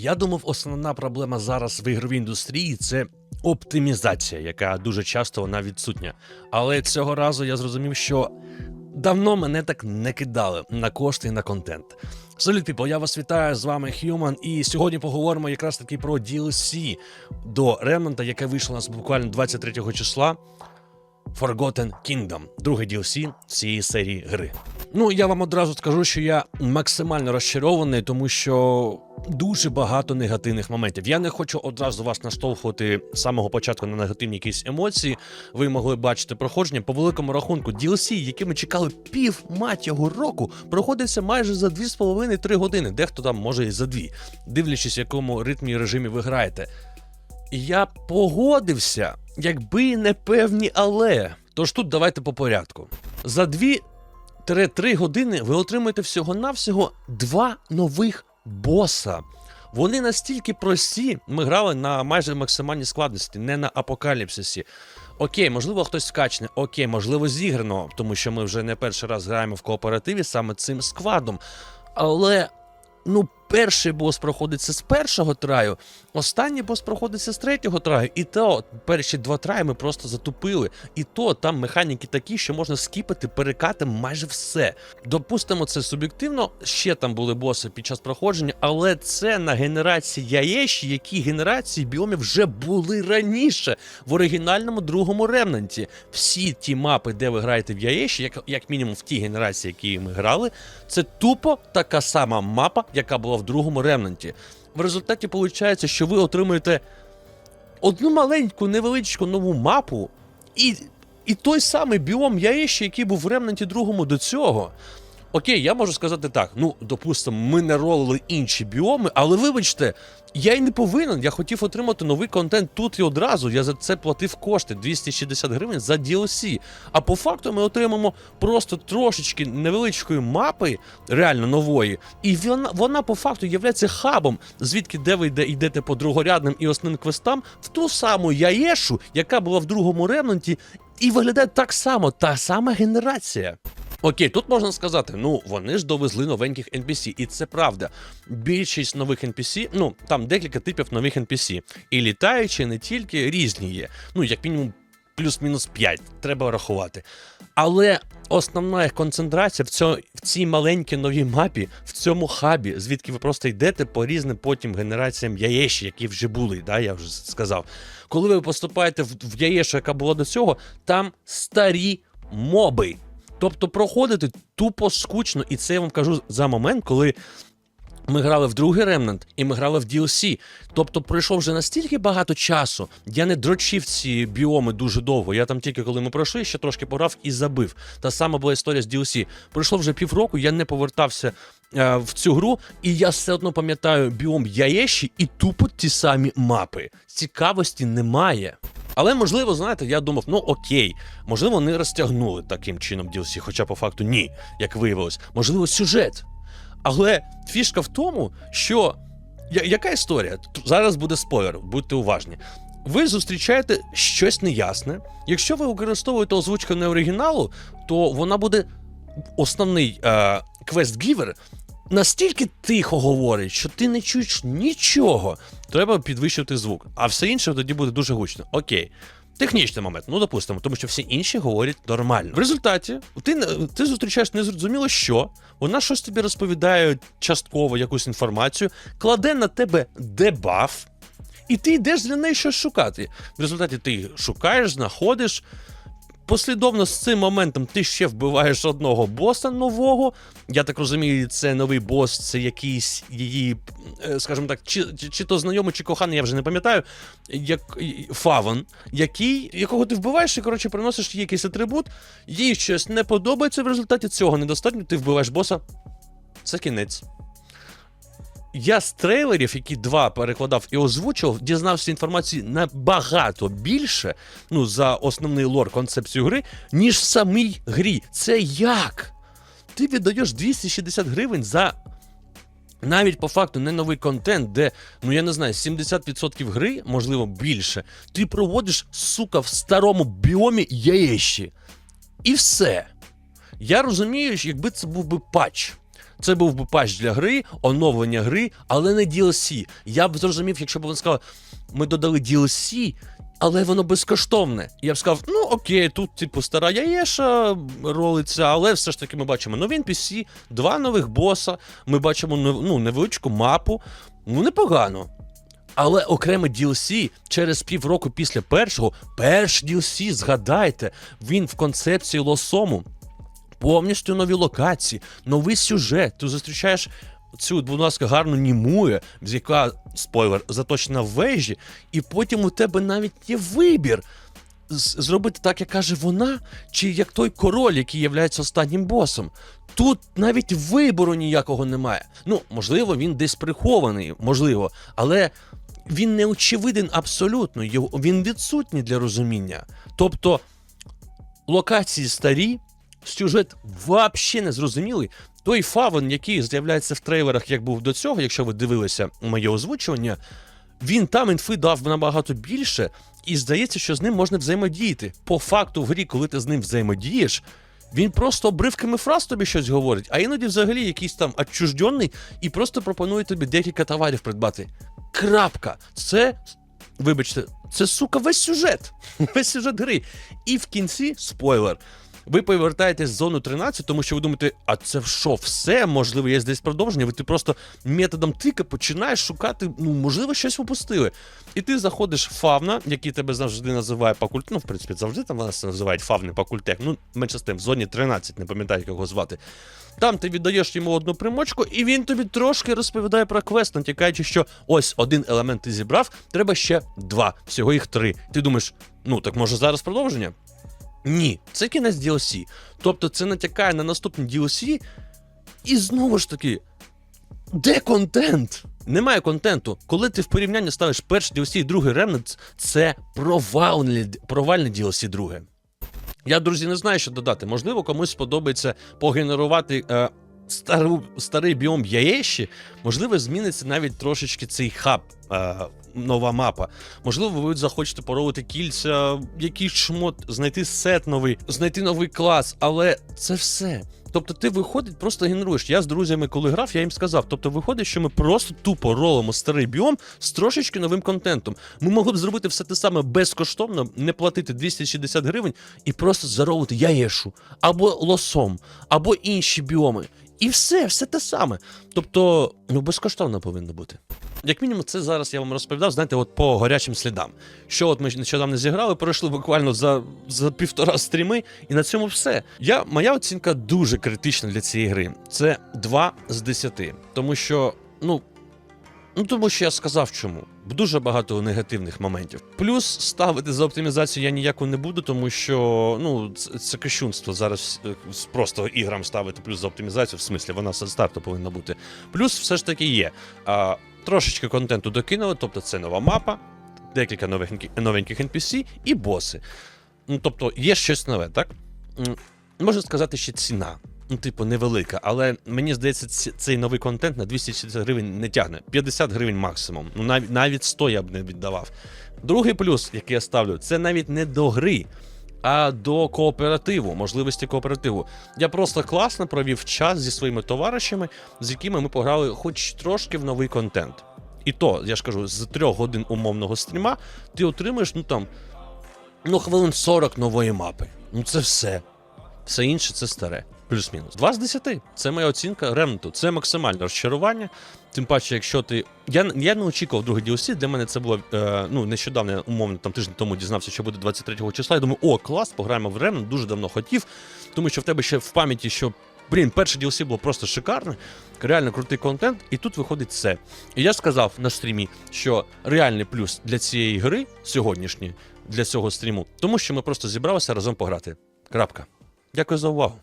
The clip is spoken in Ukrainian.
Я думав, основна проблема зараз в ігровій індустрії це оптимізація, яка дуже часто вона відсутня. Але цього разу я зрозумів, що давно мене так не кидали на кошти і на контент. Салют, people, я вас вітаю, з вами Human, і сьогодні поговоримо якраз таки про DLC до Remnant, яке вийшло у нас буквально 23 числа. Forgotten Kingdom, другий DLC цієї серії гри. Ну, я вам одразу скажу, що я максимально розчарований, тому що дуже багато негативних моментів. Я не хочу одразу вас наштовхувати з самого початку на негативні якісь емоції. Ви могли бачити проходження по великому рахунку. DLC, які ми чекали пів матього року, проходиться майже за 2,5-3 години. Дехто там може і за 2, дивлячись, в якому ритмі і режимі ви граєте. Я погодився, якби не певні але. Тож тут давайте по порядку. За 2-3 години ви отримаєте всього-навсього два нових боса. Вони настільки прості, ми грали на майже максимальній складності, не на апокаліпсисі. Окей, можливо, хтось вкачне, окей, можливо, зіграно, тому що ми вже не перший раз граємо в кооперативі саме цим складом. Але ну, перший бос проходиться з першого траю, останній бос проходиться з третього траю. І то перші два траї ми просто затупили. І то там механіки такі, що можна скіпати, перекати майже все. Допустимо, це суб'єктивно. Ще там були боси під час проходження, але це на генерації яєші, які генерації біомів вже були раніше в оригінальному другому ремнанті. Всі ті мапи, де ви граєте в яєші, як, як мінімум в тій генерації, які ми грали, це тупо така сама мапа, яка була в другому ремнанті. В результаті виходить, що ви отримуєте одну маленьку, невеличку нову мапу, і, і той самий біом яєші, який був в ремнанті другому до цього. Окей, я можу сказати так: ну, допустимо, ми не ролили інші біоми, але вибачте, я й не повинен. Я хотів отримати новий контент тут і одразу. Я за це платив кошти 260 гривень за DLC. А по факту ми отримаємо просто трошечки невеличкої мапи, реально нової, і вона, вона по факту є хабом, звідки де ви йде, йдете по другорядним і основним квестам, в ту саму яєшу, яка була в другому ремонті, і виглядає так само, та сама генерація. Окей, тут можна сказати, ну вони ж довезли новеньких NPC, і це правда. Більшість нових NPC, ну там декілька типів нових NPC. І літаючі не тільки різні є. Ну, як мінімум, плюс-мінус 5, треба рахувати. Але основна їх концентрація в, цьо, в цій маленькій новій мапі, в цьому хабі, звідки ви просто йдете по різним потім генераціям яєші, які вже були, да, я вже сказав. Коли ви поступаєте в, в яєшу, яка була до цього, там старі моби. Тобто проходити тупо скучно, і це я вам кажу за момент, коли ми грали в другий Remnant і ми грали в DLC. Тобто пройшов вже настільки багато часу. Я не дрочив ці біоми дуже довго. Я там тільки коли ми пройшли, ще трошки пограв і забив. Та сама була історія з DLC. Пройшло вже півроку, я не повертався е, в цю гру, і я все одно пам'ятаю біом Яєші і тупо ті самі мапи. Цікавості немає. Але можливо, знаєте, я думав, ну окей, можливо, не розтягнули таким чином DLC, хоча по факту ні, як виявилось. Можливо, сюжет. Але фішка в тому, що я, яка історія? Зараз буде спойлер, будьте уважні. Ви зустрічаєте щось неясне. Якщо ви використовуєте озвучку не оригіналу, то вона буде основний е, квест-гівер настільки тихо говорить, що ти не чуєш нічого. Треба підвищувати звук, а все інше тоді буде дуже гучно. Окей. Технічний момент, ну допустимо, тому що всі інші говорять нормально. В результаті ти, ти зустрічаєш незрозуміло що, вона щось тобі розповідає частково якусь інформацію, кладе на тебе дебаф, і ти йдеш для неї щось шукати. В результаті ти шукаєш, знаходиш. Послідовно з цим моментом ти ще вбиваєш одного боса нового. Я так розумію, це новий бос, це якийсь її, е, скажімо так, чи, чи, чи то знайомий, чи коханий, я вже не пам'ятаю. Як Фавон, який, якого ти вбиваєш і коротше приносиш їй якийсь атрибут, їй щось не подобається. В результаті цього недостатньо. Ти вбиваєш боса. Це кінець. Я з трейлерів, які два перекладав і озвучував, дізнався інформації набагато більше, ну, за основний лор концепцію гри, ніж в самій грі. Це як? Ти віддаєш 260 гривень за навіть по факту не новий контент, де, ну я не знаю, 70% гри, можливо, більше, ти проводиш, сука, в старому біомі яєщі. І все. Я розумію, якби це був би патч. Це був би патч для гри, оновлення гри, але не DLC. Я б зрозумів, якщо б вони сказали, ми додали DLC, але воно безкоштовне. Я б сказав, ну окей, тут, типу, стара яєша ролиться, але все ж таки ми бачимо нові NPC, два нових боса, ми бачимо ну, невеличку мапу. Ну, непогано. Але окреме DLC через півроку після першого, перший DLC, згадайте, він в концепції лосому. Повністю нові локації, новий сюжет. Ти зустрічаєш цю, будь ласка, гарну німує, з яка спойлер заточена в вежі, і потім у тебе навіть є вибір. Зробити так, як каже вона, чи як той король, який є останнім босом. Тут навіть вибору ніякого немає. Ну, можливо, він десь прихований, можливо, але він не очевиден абсолютно. Він відсутній для розуміння. Тобто локації старі, сюжет взагалі не зрозумілий. Той фавен, який з'являється в трейлерах, як був до цього, якщо ви дивилися моє озвучування, він там інфи дав набагато більше, і здається, що з ним можна взаємодіяти. По факту, в грі, коли ти з ним взаємодієш, він просто обривками фраз тобі щось говорить, а іноді взагалі якийсь там отчужденний і просто пропонує тобі декілька товарів придбати. Крапка. Це, вибачте, це сука весь сюжет. Весь сюжет гри. І в кінці спойлер. Ви повертаєтесь в зону 13, тому що ви думаєте, а це що, все? Можливо, є десь продовження. Ви ти просто методом тика починаєш шукати, ну, можливо, щось упустили. І ти заходиш в фавна, який тебе завжди називає пакульт. Ну, в принципі, завжди там нас називають фавни пакультек. Ну, менше з тим, в зоні 13, не пам'ятаю, як його звати. Там ти віддаєш йому одну примочку, і він тобі трошки розповідає про квест, натякаючи, що ось один елемент ти зібрав, треба ще два, всього їх три. Ти думаєш, ну так може зараз продовження? Ні, це кінець DLC. Тобто це натякає на наступні DLC, і знову ж таки, де контент? Немає контенту. Коли ти в порівнянні ставиш перший DLC і другий Remnant, це провальне, провальне DLC друге. Я, друзі, не знаю, що додати. Можливо, комусь сподобається погенерувати е, стару, старий біом яєщі. Можливо, зміниться навіть трошечки цей хаб, е, нова мапа. Можливо, ви захочете поролити кільця, якийсь шмот, знайти сет новий, знайти новий клас, але це все. Тобто ти виходить, просто генеруєш. Я з друзями, коли грав, я їм сказав. Тобто виходить, що ми просто тупо ролимо старий біом з трошечки новим контентом. Ми могли б зробити все те саме безкоштовно, не платити 260 гривень і просто заролити яєшу, або лосом, або інші біоми. І все, все те саме. Тобто, ну безкоштовно повинно бути. Як мінімум, це зараз я вам розповідав, знаєте, от по гарячим слідам. Що от ми нещодавно зіграли, пройшли буквально за, за півтора стріми, і на цьому все. Я, моя оцінка дуже критична для цієї гри. Це 2 з 10. Тому що, ну. Ну, тому що я сказав чому. Дуже багато негативних моментів. Плюс ставити за оптимізацію я ніяку не буду, тому що ну це, кощунство зараз е, просто іграм ставити плюс за оптимізацію, в смислі, вона з старту повинна бути. Плюс все ж таки є. А, трошечки контенту докинули, тобто це нова мапа, декілька новеньких, новеньких NPC і боси. Ну, тобто є щось нове, так? Можна сказати, ще ціна. Ну, типу, невелика, але мені здається, цей новий контент на 260 гривень не тягне. 50 гривень максимум. Ну навіть навіть 100 я б не віддавав. Другий плюс, який я ставлю, це навіть не до гри, а до кооперативу, можливості кооперативу. Я просто класно провів час зі своїми товаришами, з якими ми пограли хоч трошки в новий контент. І то, я ж кажу, з трьох годин умовного стріма ти отримаєш, ну там, ну, хвилин 40 нової мапи. Ну це все. Все інше це старе. Плюс-мінус. 2 з 10. Це моя оцінка ремонту. Це максимальне розчарування. Тим паче, якщо ти. Я, я не очікував другий DLC. Для мене це було е, ну, нещодавно, умовно, там тиждень тому дізнався, що буде 23 числа. Я думаю, о, клас, пограємо в ремонт, дуже давно хотів. Тому що в тебе ще в пам'яті, що. Блін, перше DLC було просто шикарне, реально крутий контент, і тут виходить це. І я сказав на стрімі, що реальний плюс для цієї гри сьогоднішньої, для цього стріму, тому що ми просто зібралися разом пограти. Крапка. Дякую за увагу.